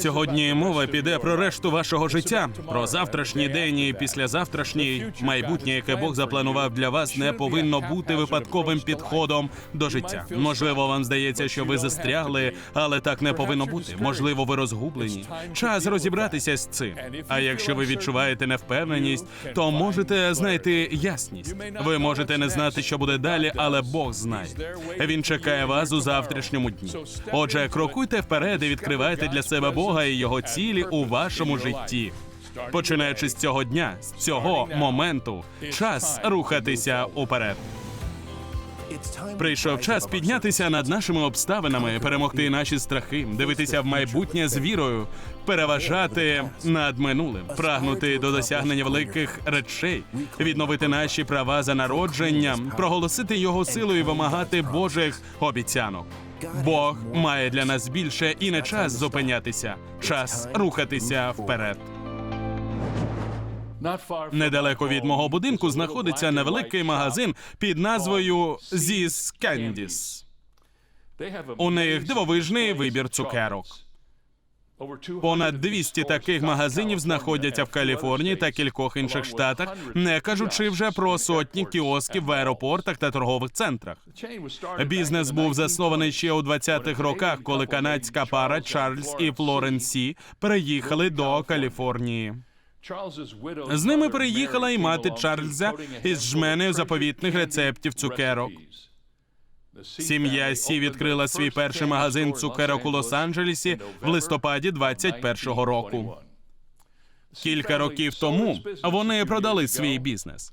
Сьогодні мова піде про решту вашого життя, про завтрашній день і післязавтрашній майбутнє, яке Бог запланував для вас, не повинно бути випадковим підходом до життя. Можливо, вам здається, що ви застрягли, але так не повинно бути. Можливо, ви розгублені. Час розібратися з цим. А якщо ви відчуваєте невпевненість, то можете знайти ясність. Ви можете не знати, що буде далі, але Бог знає. Він чекає вас у завтрашньому дні. Отже, крокуйте вперед і відкривайте для себе Бога і його цілі у вашому житті. Починаючи з цього дня, з цього моменту, час рухатися уперед. Прийшов час піднятися над нашими обставинами, перемогти наші страхи, дивитися в майбутнє з вірою, переважати над минулим, прагнути до досягнення великих речей, відновити наші права за народженням, проголосити його силу і вимагати Божих обіцянок. Бог має для нас більше і не час зупинятися, час рухатися вперед. Недалеко від мого будинку знаходиться невеликий магазин під назвою Зіс Кендіс. У них дивовижний вибір цукерок. Понад 200 таких магазинів знаходяться в Каліфорнії та кількох інших штатах, не кажучи вже про сотні кіосків в аеропортах та торгових центрах. Бізнес був заснований ще у 20-х роках, коли канадська пара Чарльз і Флорен Сі переїхали до Каліфорнії. З ними переїхала і мати Чарльза із жменею заповітних рецептів цукерок. Сім'я Сі відкрила свій перший магазин цукерок у Лос-Анджелесі в листопаді 21-го року. Кілька років тому вони продали свій бізнес.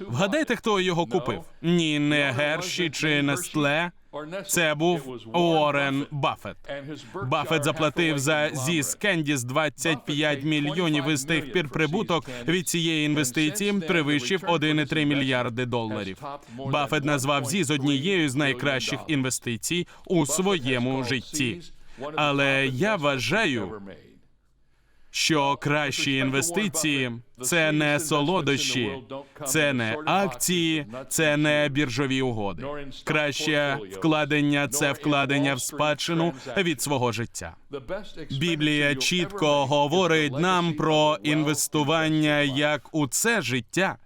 Вгадайте, хто його купив? Ні, не Герші чи Нестле. Це був Уоррен Баффет. Баффет заплатив за Зіс Кендіс 25 мільйонів і з тих пір прибуток від цієї інвестиції перевищив 1,3 мільярди доларів. Баффет назвав Зіз однією з найкращих інвестицій у своєму житті. Але я вважаю, що кращі інвестиції це не солодощі, це не акції, це не біржові угоди. Краще вкладення це вкладення в спадщину від свого життя. Біблія чітко говорить нам про інвестування як у це життя,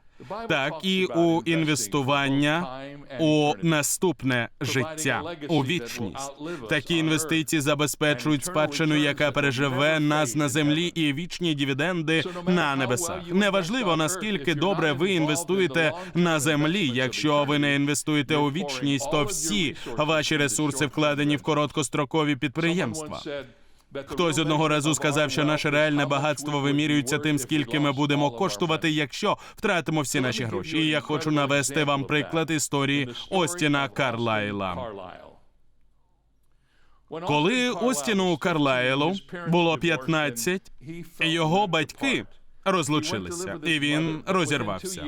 так і у інвестування у наступне життя, у вічність. Такі інвестиції забезпечують спадщину, яка переживе нас на землі, і вічні дивіденди на небесах. Неважливо наскільки добре ви інвестуєте на землі. Якщо ви не інвестуєте у вічність, то всі ваші ресурси вкладені в короткострокові підприємства. Хтось одного разу сказав, що наше реальне багатство вимірюється тим, скільки ми будемо коштувати, якщо втратимо всі наші гроші. І я хочу навести вам приклад історії Остіна Карлайла. Коли Остіну Карлайлу було 15, його батьки розлучилися, і він розірвався.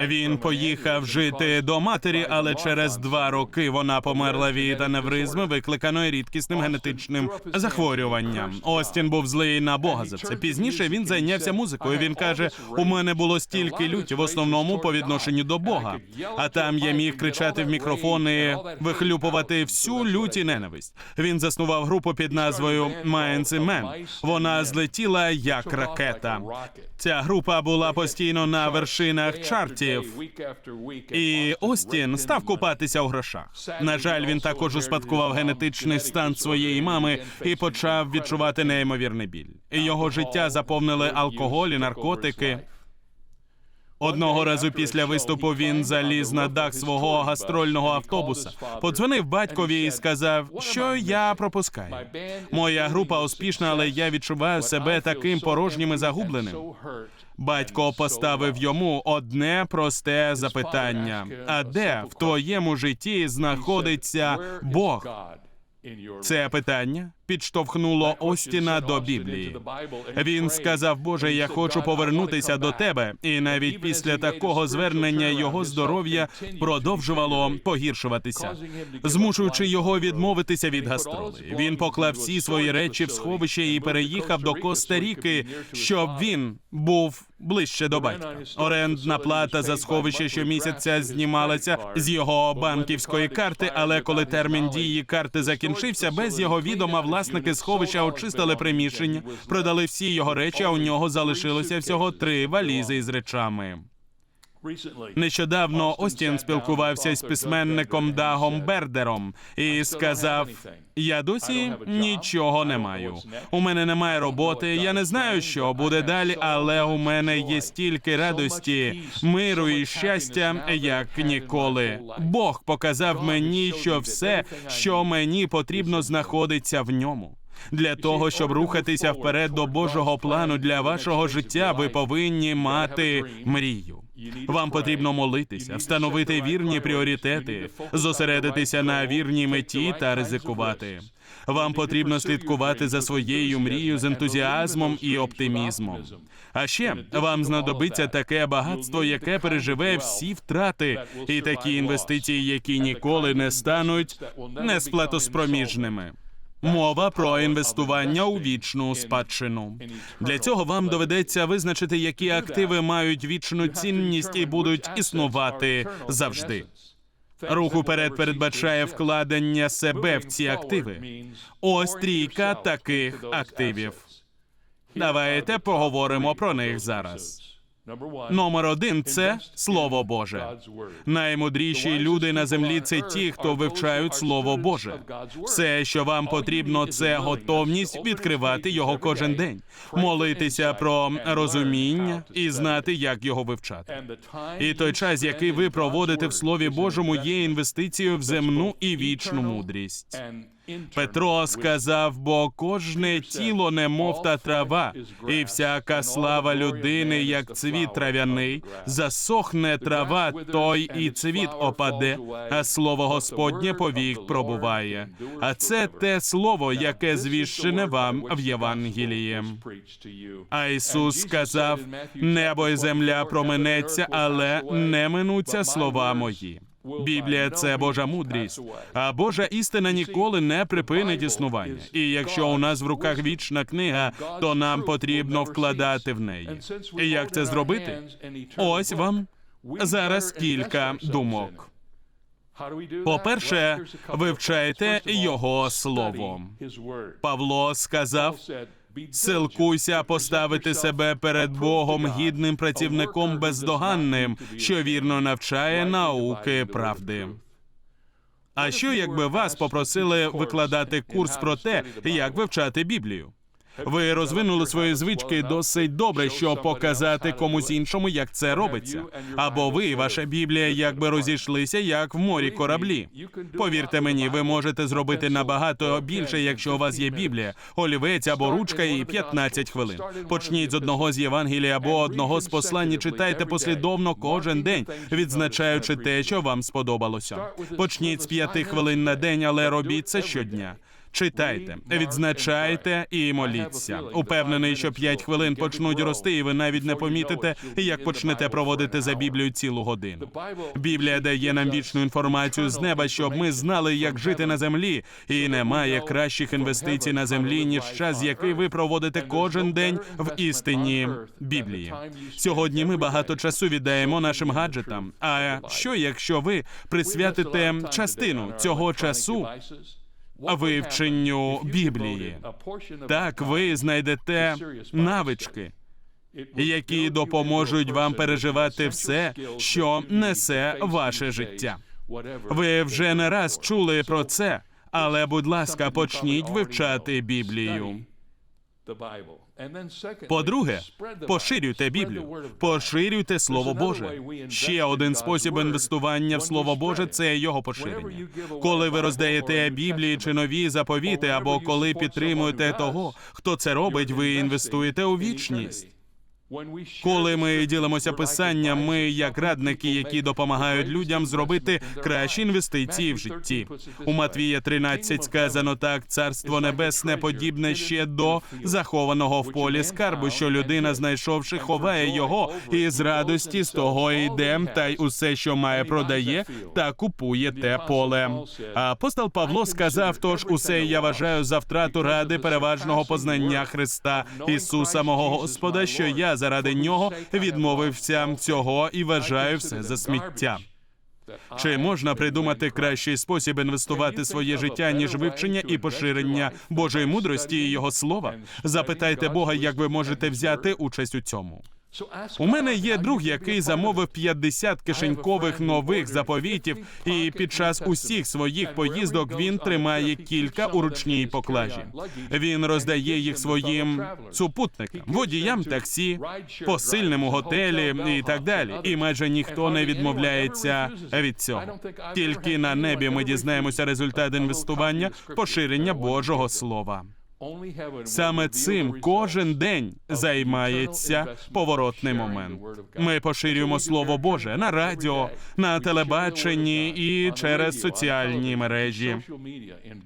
Він поїхав жити до матері, але через два роки вона померла від аневризми, викликаної рідкісним генетичним захворюванням. Остін був злий на Бога за це. Пізніше він зайнявся музикою. Він каже: у мене було стільки люті, в основному по відношенню до Бога. А там я міг кричати в мікрофон і вихлюпувати всю лють і ненависть. Він заснував групу під назвою Майнці Мен. Вона злетіла як ракета. Ця група була постійно на вершинах чартів. І Остін став купатися у грошах. На жаль, він також успадкував генетичний стан своєї мами і почав відчувати неймовірний біль. Його життя заповнили алкоголь і наркотики. Одного разу після виступу він заліз на дах свого гастрольного автобуса, подзвонив батькові і сказав, що я пропускаю. Моя група успішна, але я відчуваю себе таким порожнім і загубленим. Батько поставив йому одне просте запитання: а де в твоєму житті знаходиться Бог? Це питання підштовхнуло Остіна до Біблії. Він сказав, Боже, я хочу повернутися до тебе. І навіть після такого звернення його здоров'я продовжувало погіршуватися, змушуючи його відмовитися від гастролей. Він поклав всі свої речі в сховище і переїхав до Коста-Ріки, щоб він був ближче до батька. Орендна плата за сховище щомісяця знімалася з його банківської карти, але коли термін дії карти закінчився, без його відома влада власники сховища очистили приміщення, продали всі його речі, а у нього залишилося всього три валізи із речами. Нещодавно Остін спілкувався з письменником Дагом Бердером і сказав: Я досі нічого не маю. У мене немає роботи. Я не знаю, що буде далі, але у мене є стільки радості, миру і щастя, як ніколи. Бог показав мені, що все, що мені потрібно, знаходиться в ньому. Для того щоб рухатися вперед до Божого плану для вашого життя, ви повинні мати мрію. Вам потрібно молитися, встановити вірні пріоритети, зосередитися на вірній меті та ризикувати. Вам потрібно слідкувати за своєю мрією з ентузіазмом і оптимізмом. А ще вам знадобиться таке багатство, яке переживе всі втрати, і такі інвестиції, які ніколи не стануть несплатоспроміжними. Мова про інвестування у вічну спадщину. Для цього вам доведеться визначити, які активи мають вічну цінність і будуть існувати завжди. Рух уперед передбачає вкладення себе в ці активи. Ось трійка таких активів. Давайте поговоримо про них зараз. Номер один це Слово Боже. Наймудріші люди на землі це ті, хто вивчають Слово Боже. Все, що вам потрібно, це готовність відкривати його кожен день, молитися про розуміння і знати, як його вивчати. І той час, який ви проводите в Слові Божому, є інвестицією в земну і вічну мудрість. Петро сказав, бо кожне тіло немов та трава, і всяка слава людини, як цвіт трав'яний, засохне трава, той і цвіт опаде, а слово Господнє повік пробуває. А це те слово, яке звіщене вам в Євангелії. А Ісус сказав: небо і земля променеться, але не минуться слова мої. Біблія це Божа мудрість, а Божа істина ніколи не припинить існування. І якщо у нас в руках вічна книга, то нам потрібно вкладати в неї. І як це зробити? Ось вам зараз кілька думок. По-перше, вивчайте його слово. Павло сказав. Силкуйся поставити себе перед Богом гідним працівником бездоганним, що вірно навчає науки правди. А що якби вас попросили викладати курс про те, як вивчати Біблію? Ви розвинули свої звички досить добре, щоб показати комусь іншому, як це робиться. Або ви, ваша Біблія, якби розійшлися, як в морі кораблі. Повірте мені, ви можете зробити набагато більше, якщо у вас є Біблія, олівець або ручка і 15 хвилин. Почніть з одного з Євангелія або одного з послань, і читайте послідовно кожен день, відзначаючи те, що вам сподобалося. Почніть з п'яти хвилин на день, але робіть це щодня. Читайте, відзначайте і моліться. Упевнений, що п'ять хвилин почнуть рости, і ви навіть не помітите, як почнете проводити за Біблію цілу годину. Біблія дає нам вічну інформацію з неба, щоб ми знали, як жити на землі, і немає кращих інвестицій на землі, ніж час, який ви проводите кожен день в істині Біблії. Сьогодні ми багато часу віддаємо нашим гаджетам. А що, якщо ви присвятите частину цього часу? Вивченню Біблії. Так ви знайдете навички, які допоможуть вам переживати все, що несе ваше життя. Ви вже не раз чули про це, але, будь ласка, почніть вивчати Біблію. По-друге, поширюйте Біблію, поширюйте Слово Боже. Ще один спосіб інвестування в Слово Боже це його поширення. Коли ви роздаєте Біблії чи нові заповіти, або коли підтримуєте того, хто це робить, ви інвестуєте у вічність. Коли ми ділимося писанням, ми як радники, які допомагають людям зробити кращі інвестиції в житті. У Матвія 13 сказано так: царство небесне подібне ще до захованого в полі скарбу, що людина, знайшовши, ховає його, і з радості з того йде, та й усе, що має, продає, та купує те поле. Апостол Павло сказав: тож усе я вважаю за втрату ради переважного познання Христа Ісуса, мого Господа, що я заради нього відмовився цього і вважаю все за сміття. Чи можна придумати кращий спосіб інвестувати своє життя, ніж вивчення і поширення Божої мудрості і Його слова? Запитайте Бога, як ви можете взяти участь у цьому. У мене є друг, який замовив 50 кишенькових нових заповітів, і під час усіх своїх поїздок він тримає кілька у ручній поклажі. Він роздає їх своїм супутникам, водіям таксі, посильному готелі і так далі. І майже ніхто не відмовляється від цього. Тільки на небі ми дізнаємося результат інвестування, поширення Божого слова. Саме цим кожен день займається поворотний момент. Ми поширюємо слово Боже на радіо, на телебаченні і через соціальні мережі,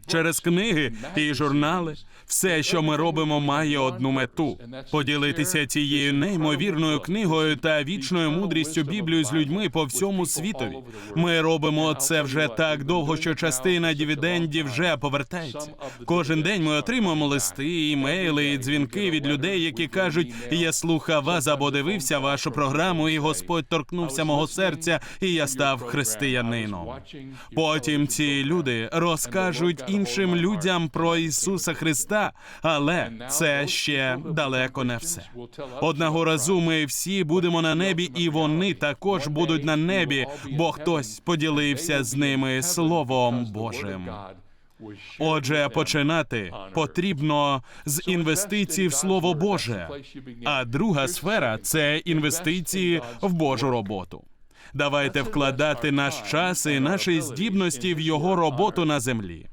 через книги і журнали. Все, що ми робимо, має одну мету поділитися цією неймовірною книгою та вічною мудрістю Біблію з людьми по всьому світові. Ми робимо це вже так довго, що частина дивідендів вже повертається. Кожен день ми отримуємо листи, імейли дзвінки від людей, які кажуть: я слухав вас або дивився вашу програму, і Господь торкнувся мого серця, і я став християнином. Потім ці люди розкажуть іншим людям про Ісуса Христа, але це ще далеко не все. Одного разу ми всі будемо на небі, і вони також будуть на небі, бо хтось поділився з ними Словом Божим. Отже, починати потрібно з інвестицій в Слово Боже. А друга сфера це інвестиції в Божу роботу. Давайте вкладати наш час і наші здібності в його роботу на землі.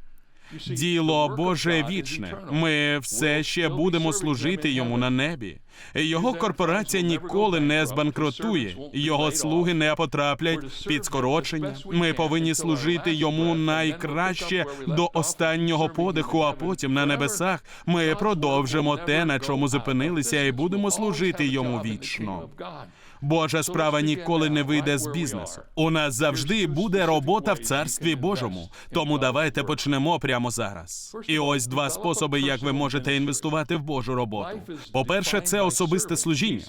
Діло Боже вічне. Ми все ще будемо служити йому на небі. Його корпорація ніколи не збанкрутує. Його слуги не потраплять під скорочення. Ми повинні служити йому найкраще до останнього подиху. А потім на небесах ми продовжимо те, на чому зупинилися, і будемо служити йому вічно. Божа справа ніколи не вийде з бізнесу. У нас завжди буде робота в царстві Божому. Тому давайте почнемо прямо зараз. І ось два способи, як ви можете інвестувати в Божу роботу. По-перше, це особисте служіння.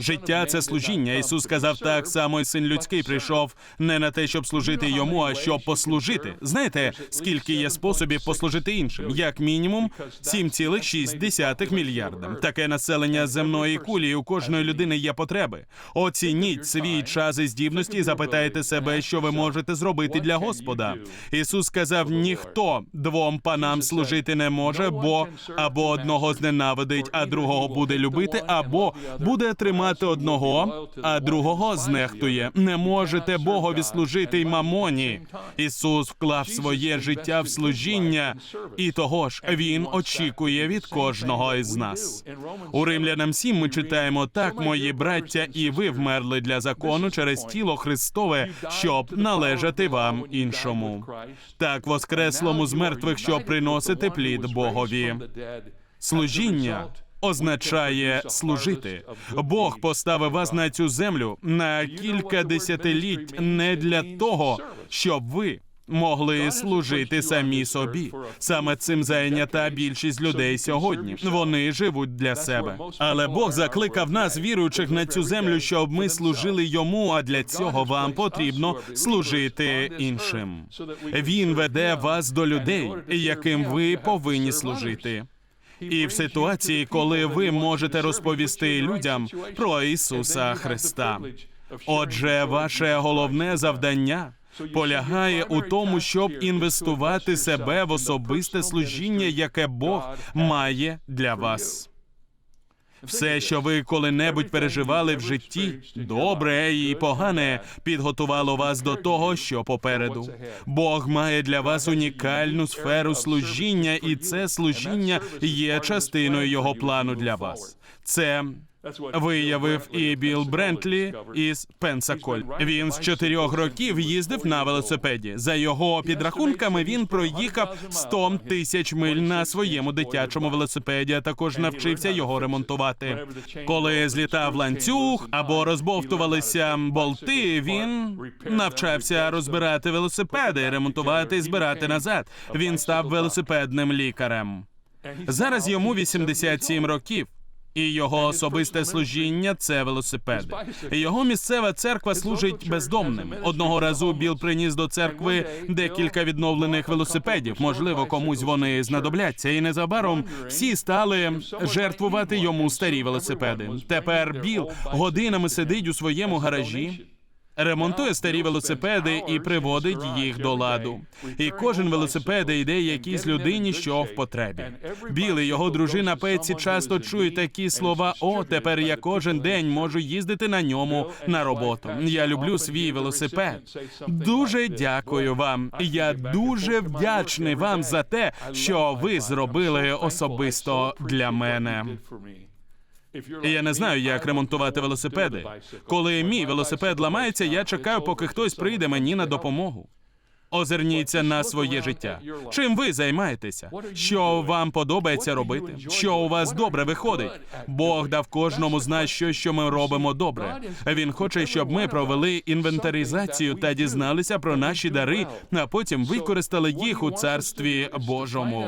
Життя це служіння. Ісус сказав так само, і син людський прийшов не на те, щоб служити йому, а щоб послужити. Знаєте, скільки є способів послужити іншим? Як мінімум 7,6 мільярда. Таке населення земної кулі. і У кожної людини є потреби. Оцініть свій час і здібності, і запитайте себе, що ви можете зробити для Господа. Ісус сказав: ніхто двом панам служити не може, бо або одного зненавидить, а другого буде любити, або буде тримати одного, а другого знехтує. Не можете Богові служити й мамоні. Ісус вклав своє життя в служіння, і того ж він очікує від кожного із нас. У Римлянам 7 ми читаємо так, мої браття, і ви вмерли для закону через тіло Христове, щоб належати вам іншому. Так воскреслому з мертвих, щоб приносити плід Богові. Служіння означає служити. Бог поставив вас на цю землю на кілька десятиліть не для того, щоб ви. Могли служити самі собі. Саме цим зайнята більшість людей сьогодні. Вони живуть для себе. Але Бог закликав нас, віруючих на цю землю, щоб ми служили йому. А для цього вам потрібно служити іншим. Він веде вас до людей, яким ви повинні служити. І в ситуації, коли ви можете розповісти людям про Ісуса Христа. Отже, ваше головне завдання полягає у тому, щоб інвестувати себе в особисте служіння, яке Бог має для вас. Все, що ви коли-небудь переживали в житті, добре і погане, підготувало вас до того, що попереду. Бог має для вас унікальну сферу служіння, і це служіння є частиною його плану для вас. Це виявив і Білл Брентлі із Пенсаколь. Він з чотирьох років їздив на велосипеді. За його підрахунками він проїхав 100 тисяч миль на своєму дитячому велосипеді. а Також навчився його ремонтувати. Коли злітав ланцюг або розбовтувалися болти, він навчався розбирати велосипеди, ремонтувати і збирати назад. Він став велосипедним лікарем. Зараз йому 87 років. І його особисте служіння це велосипеди. Його місцева церква служить бездомним. Одного разу Біл приніс до церкви декілька відновлених велосипедів. Можливо, комусь вони знадобляться. І незабаром всі стали жертвувати йому старі велосипеди. Тепер Біл годинами сидить у своєму гаражі. Ремонтує старі велосипеди і приводить їх до ладу. І кожен велосипед йде якійсь людині, що в потребі. Біл і його дружина Петсі часто чують такі слова: О, тепер я кожен день можу їздити на ньому на роботу. Я люблю свій велосипед. Дуже дякую вам. Я дуже вдячний вам за те, що ви зробили особисто для мене. Я не знаю, як ремонтувати велосипеди. Коли мій велосипед ламається, я чекаю, поки хтось прийде мені на допомогу. Озирніться на своє життя. Чим ви займаєтеся? Що вам подобається робити? Що у вас добре виходить? Бог дав кожному з нас щось, що ми робимо добре. Він хоче, щоб ми провели інвентаризацію та дізналися про наші дари, а потім використали їх у царстві Божому.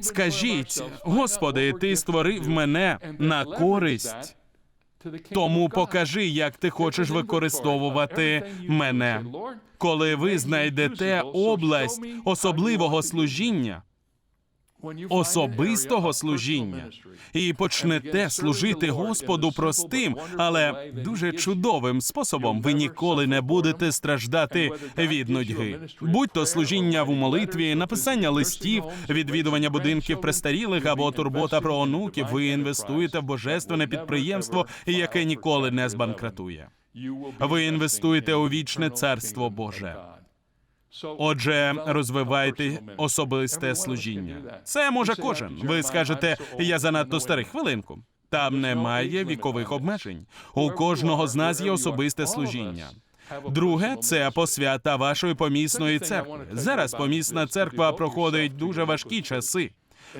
Скажіть, Господи, ти створив мене на користь. Тому покажи, як ти хочеш використовувати мене. Коли ви знайдете область особливого служіння, особистого служіння, і почнете служити Господу простим, але дуже чудовим способом, ви ніколи не будете страждати від нудьги. Будь то служіння в молитві, написання листів, відвідування будинків престарілих або турбота про онуків, ви інвестуєте в божественне підприємство, яке ніколи не збанкратує. Ви інвестуєте у вічне царство Боже. Отже, розвивайте особисте служіння. Це може кожен. Ви скажете, я занадто старий. Хвилинку. Там немає вікових обмежень. У кожного з нас є особисте служіння. Друге це посвята вашої помісної церкви. Зараз помісна церква проходить дуже важкі часи.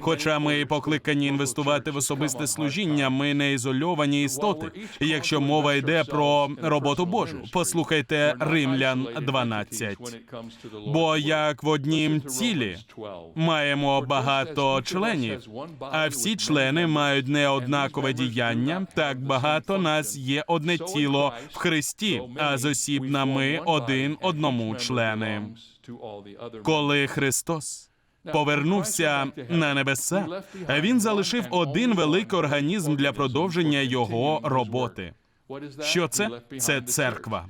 Хоча ми покликані інвестувати в особисте служіння, ми не ізольовані істоти. Якщо мова йде про роботу Божу, послухайте Римлян 12. Бо як в однім цілі маємо багато членів, а всі члени мають неоднакове діяння. Так багато нас є одне тіло в Христі, а з осібними один одному члени. Коли Христос повернувся на небеса, він залишив один великий організм для продовження його роботи. Що це? Це церква.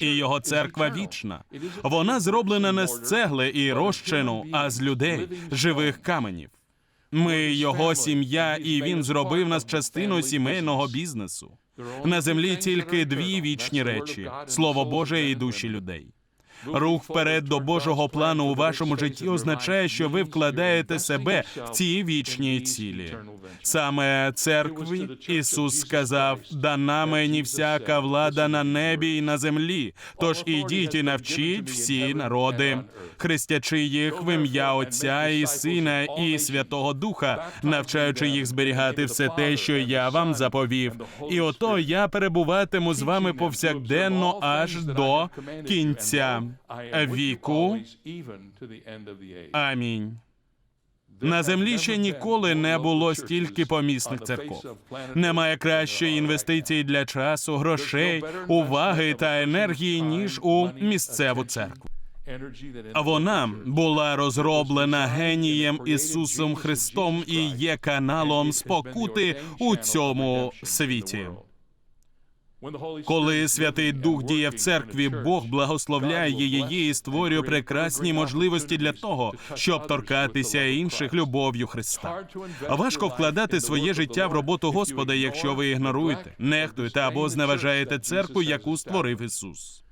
І його церква вічна. Вона зроблена не з цегли і розчину, а з людей, живих каменів. Ми його сім'я, і він зробив нас частиною сімейного бізнесу. На землі тільки дві вічні речі: слово Боже і душі людей. Рух вперед до Божого плану у вашому житті означає, що ви вкладаєте себе в ці вічні цілі. Саме церкві Ісус сказав: дана мені всяка влада на небі і на землі. Тож ідіть і навчіть всі народи, хрестячи їх в ім'я Отця і Сина і Святого Духа, навчаючи їх зберігати все те, що я вам заповів. І ото я перебуватиму з вами повсякденно аж до кінця віку. Амінь. На землі ще ніколи не було стільки помісних церков. Немає кращої інвестиції для часу, грошей, уваги та енергії ніж у місцеву церкву. А Вона була розроблена генієм Ісусом Христом і є каналом спокути у цьому світі. Коли Святий Дух діє в церкві, Бог благословляє її і створює прекрасні можливості для того, щоб торкатися інших любов'ю Христа. Важко вкладати своє життя в роботу Господа, якщо ви ігноруєте, нехтуєте або зневажаєте церкву, яку створив Ісус.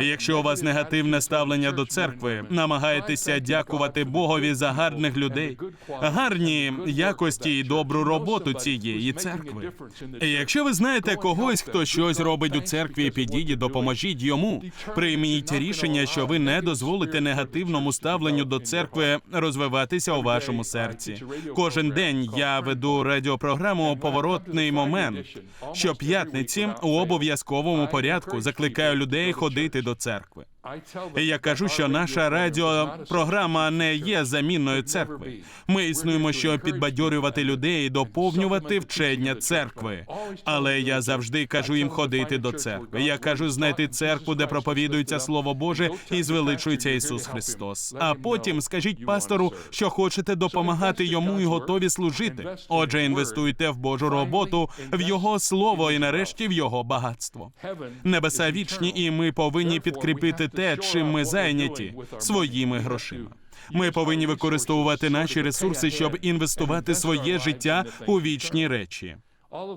Якщо у вас негативне ставлення до церкви, намагайтеся дякувати Богові за гарних людей, гарні якості і добру роботу цієї церкви. І Якщо ви знаєте когось, хто щось робить у церкві, підійдіть, допоможіть йому. Прийміть рішення, що ви не дозволите негативному ставленню до церкви розвиватися у вашому серці. Кожен день я веду радіопрограму Поворотний момент. Щоп'ятниці у обов'язковому порядку закликаю людей ходити до церкви. І я кажу, що наша радіопрограма не є замінною церкви. Ми існуємо, щоб підбадьорювати людей і доповнювати вчення церкви. Але я завжди кажу їм ходити до церкви. Я кажу знайти церкву, де проповідується Слово Боже і звеличується Ісус Христос. А потім скажіть пастору, що хочете допомагати йому і готові служити. Отже, інвестуйте в Божу роботу, в Його слово і нарешті в Його багатство. Небеса вічні, і ми повинні підкріпити те, чим ми зайняті своїми грошима. Ми повинні використовувати наші ресурси, щоб інвестувати своє життя у вічні речі.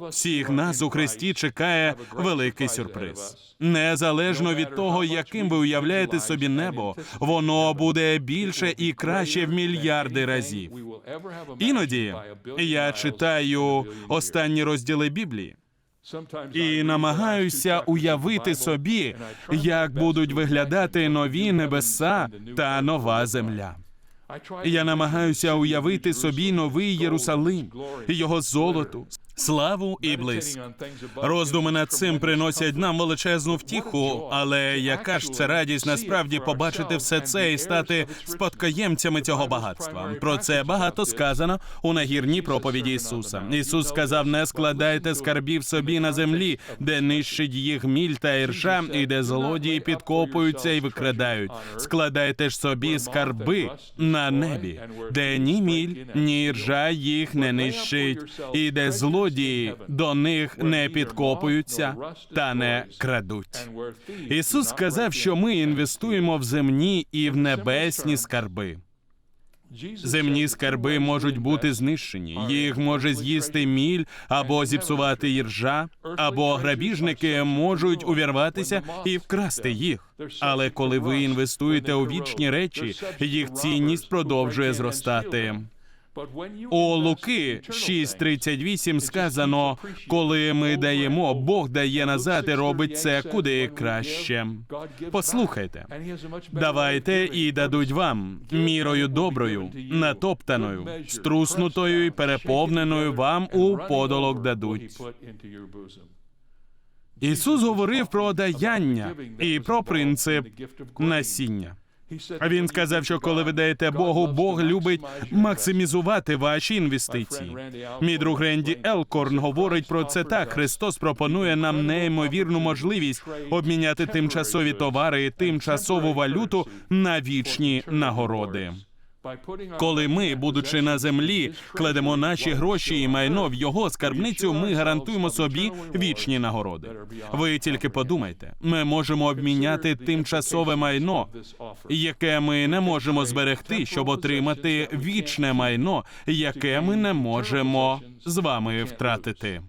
Всіх нас у Христі чекає великий сюрприз. Незалежно від того, яким ви уявляєте собі небо, воно буде більше і краще в мільярди разів. Іноді я читаю останні розділи Біблії і намагаюся уявити собі, як будуть виглядати нові небеса та нова земля. Я намагаюся уявити собі новий Єрусалим, його золоту, славу і блиск. Роздуми над цим приносять нам величезну втіху, але яка ж це радість насправді побачити все це і стати спадкоємцями цього багатства? Про це багато сказано у нагірній проповіді Ісуса. Ісус сказав: не складайте скарбів собі на землі, де нищить їх міль та іржа, і де злодії підкопуються і викрадають. Складайте ж собі скарби на небі, де ні міль, ні іржа їх не нищить, і де злодії до них не підкопуються та не крадуть. Ісус сказав, що ми інвестуємо в земні і в небесні скарби. Земні скарби можуть бути знищені. Їх може з'їсти міль або зіпсувати іржа, або грабіжники можуть увірватися і вкрасти їх. Але коли ви інвестуєте у вічні речі, їх цінність продовжує зростати. У Луки 6.38 сказано, коли ми даємо, Бог дає назад і робить це куди краще. Послухайте, давайте і дадуть вам мірою доброю, натоптаною, струснутою і переповненою вам у подолок дадуть. Ісус говорив про даяння і про принцип насіння. Він сказав, що коли ви даєте Богу, Бог любить максимізувати ваші інвестиції. Мій друг Ренді Елкорн говорить про це так. Христос пропонує нам неймовірну можливість обміняти тимчасові товари і тимчасову валюту на вічні нагороди. Коли ми, будучи на землі, кладемо наші гроші і майно в його скарбницю, ми гарантуємо собі вічні нагороди. Ви тільки подумайте, ми можемо обміняти тимчасове майно, яке ми не можемо зберегти, щоб отримати вічне майно, яке ми не можемо з вами втратити.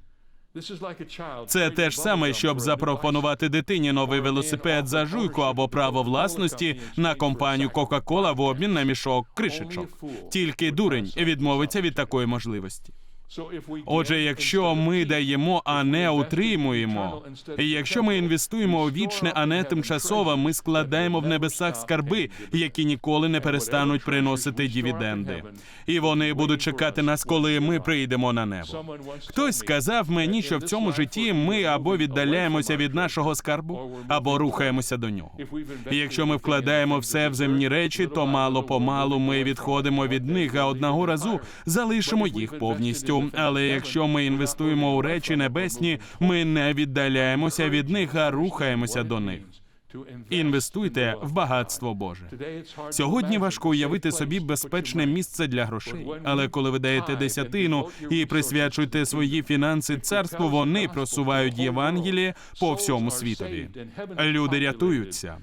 Це те ж саме, щоб запропонувати дитині новий велосипед за жуйку або право власності на компанію Кока-Кола в обмін на мішок кришечок. Тільки дурень відмовиться від такої можливості. Отже, якщо ми даємо, а не утримуємо, і якщо ми інвестуємо у вічне, а не тимчасове, ми складаємо в небесах скарби, які ніколи не перестануть приносити дивіденди. І вони будуть чекати нас, коли ми прийдемо на небо. Хтось сказав мені, що в цьому житті ми або віддаляємося від нашого скарбу, або рухаємося до нього. Якщо ми вкладаємо все в земні речі, то мало помалу ми відходимо від них, а одного разу залишимо їх повністю. Але якщо ми інвестуємо у речі небесні, ми не віддаляємося від них, а рухаємося до них. Інвестуйте в багатство Боже. Сьогодні важко уявити собі безпечне місце для грошей. Але коли ви даєте десятину і присвячуєте свої фінанси царству, вони просувають Євангеліє по всьому світові. Люди рятуються.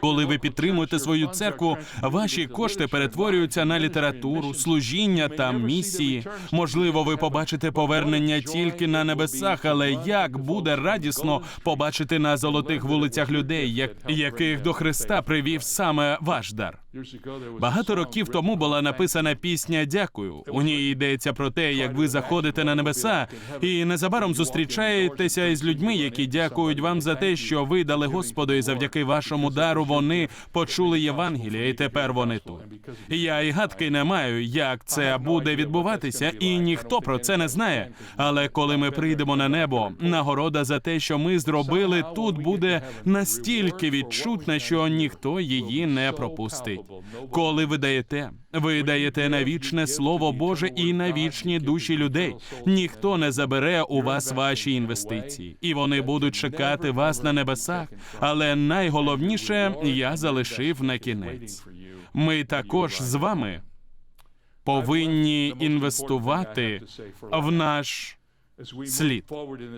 Коли ви підтримуєте свою церкву, ваші кошти перетворюються на літературу, служіння та місії. Можливо, ви побачите повернення тільки на небесах, але як буде радісно побачити на золотих вулицях людей, як- яких до Христа привів саме ваш дар. Багато років тому була написана пісня Дякую. У ній йдеться про те, як ви заходите на небеса, і незабаром зустрічаєтеся із людьми, які дякують вам за те, що ви дали Господу, і завдяки вашому вашому дару вони почули Євангелія, і тепер вони тут. Я і гадки не маю, як це буде відбуватися, і ніхто про це не знає. Але коли ми прийдемо на небо, нагорода за те, що ми зробили тут, буде настільки відчутна, що ніхто її не пропустить. Коли ви даєте, ви даєте на вічне слово Боже і на вічні душі людей. Ніхто не забере у вас ваші інвестиції, і вони будуть чекати вас на небесах. Але найголовніше я залишив на кінець. Ми також з вами повинні інвестувати в наш слід.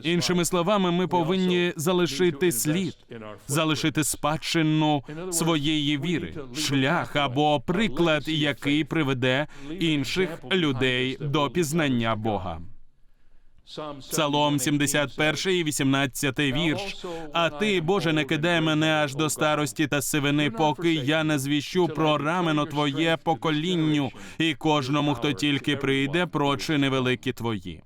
Іншими словами, ми повинні залишити слід, залишити спадщину своєї віри, шлях або приклад, який приведе інших людей до пізнання Бога. Псалом 71 і 18 вірш. А ти, Боже, не кидай мене аж до старості та сивини, поки я не звіщу про рамено Твоє поколінню, і кожному, хто тільки прийде, прочини великі Твої.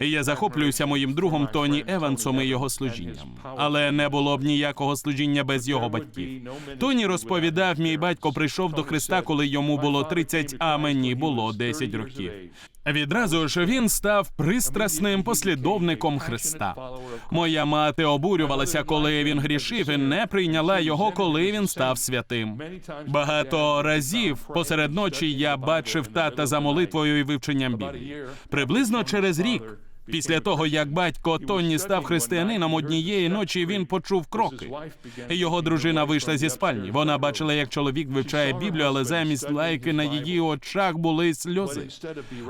І я захоплююся моїм другом Тоні Евансом і його служінням. Але не було б ніякого служіння без його батьків. Тоні розповідав, мій батько прийшов до Христа, коли йому було 30, а мені було 10 років. Відразу ж він став пристрасним послідовником Христа. Моя мати обурювалася, коли він грішив, і не прийняла його, коли він став святим. Багато разів посеред ночі я бачив тата за молитвою і вивченням Біблії. Приблизно через рік. Після того, як батько Тонні став християнином, однієї ночі він почув кроки. Його дружина вийшла зі спальні. Вона бачила, як чоловік вивчає Біблію, але замість лайки на її очах були сльози.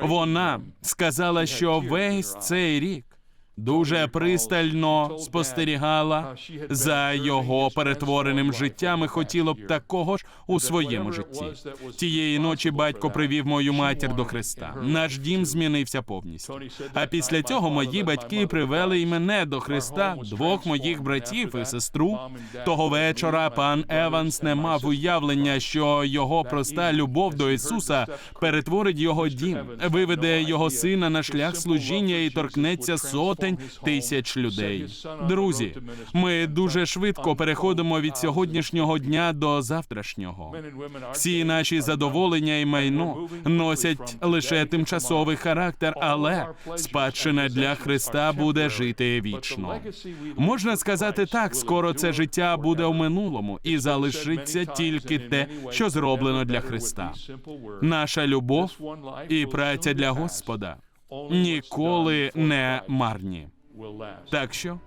Вона сказала, що весь цей рік дуже пристально спостерігала за його перетвореним життям і хотіла б такого ж у своєму житті. Тієї ночі батько привів мою матір до Христа. Наш дім змінився повністю. А після цього мої батьки привели і мене до Христа, двох моїх братів і сестру. Того вечора пан Еванс не мав уявлення, що його проста любов до Ісуса перетворить його дім, виведе його сина на шлях служіння і торкнеться сотень тисяч людей. Друзі, ми дуже швидко переходимо від сьогоднішнього дня до завтрашнього. Всі наші задоволення і майно носять лише тимчасовий характер, але спадщина для Христа буде жити вічно. Можна сказати так, скоро це життя буде в минулому, і залишиться тільки те, що зроблено для Христа. Наша любов і праця для Господа ніколи не марні. Так що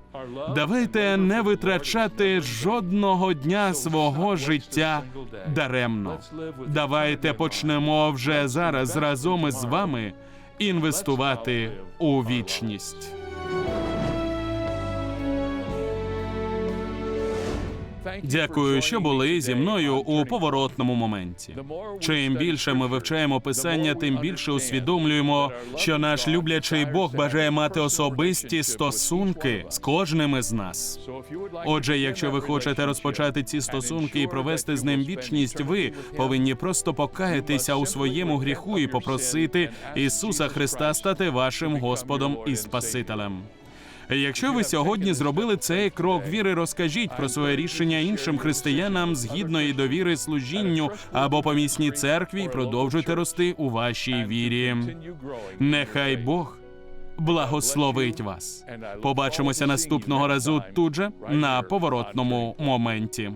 давайте не витрачати жодного дня свого життя даремно. Давайте почнемо вже зараз разом із вами інвестувати у вічність. Дякую, що були зі мною у поворотному моменті. Чим більше ми вивчаємо писання, тим більше усвідомлюємо, що наш люблячий Бог бажає мати особисті стосунки з кожним із нас. Отже, якщо ви хочете розпочати ці стосунки і провести з ним вічність, ви повинні просто покаятися у своєму гріху і попросити Ісуса Христа стати вашим Господом і Спасителем. Якщо ви сьогодні зробили цей крок віри, розкажіть про своє рішення іншим християнам згідної довіри служінню або помісній церкві, продовжуйте рости у вашій вірі. Нехай Бог благословить вас. Побачимося наступного разу тут же на поворотному моменті.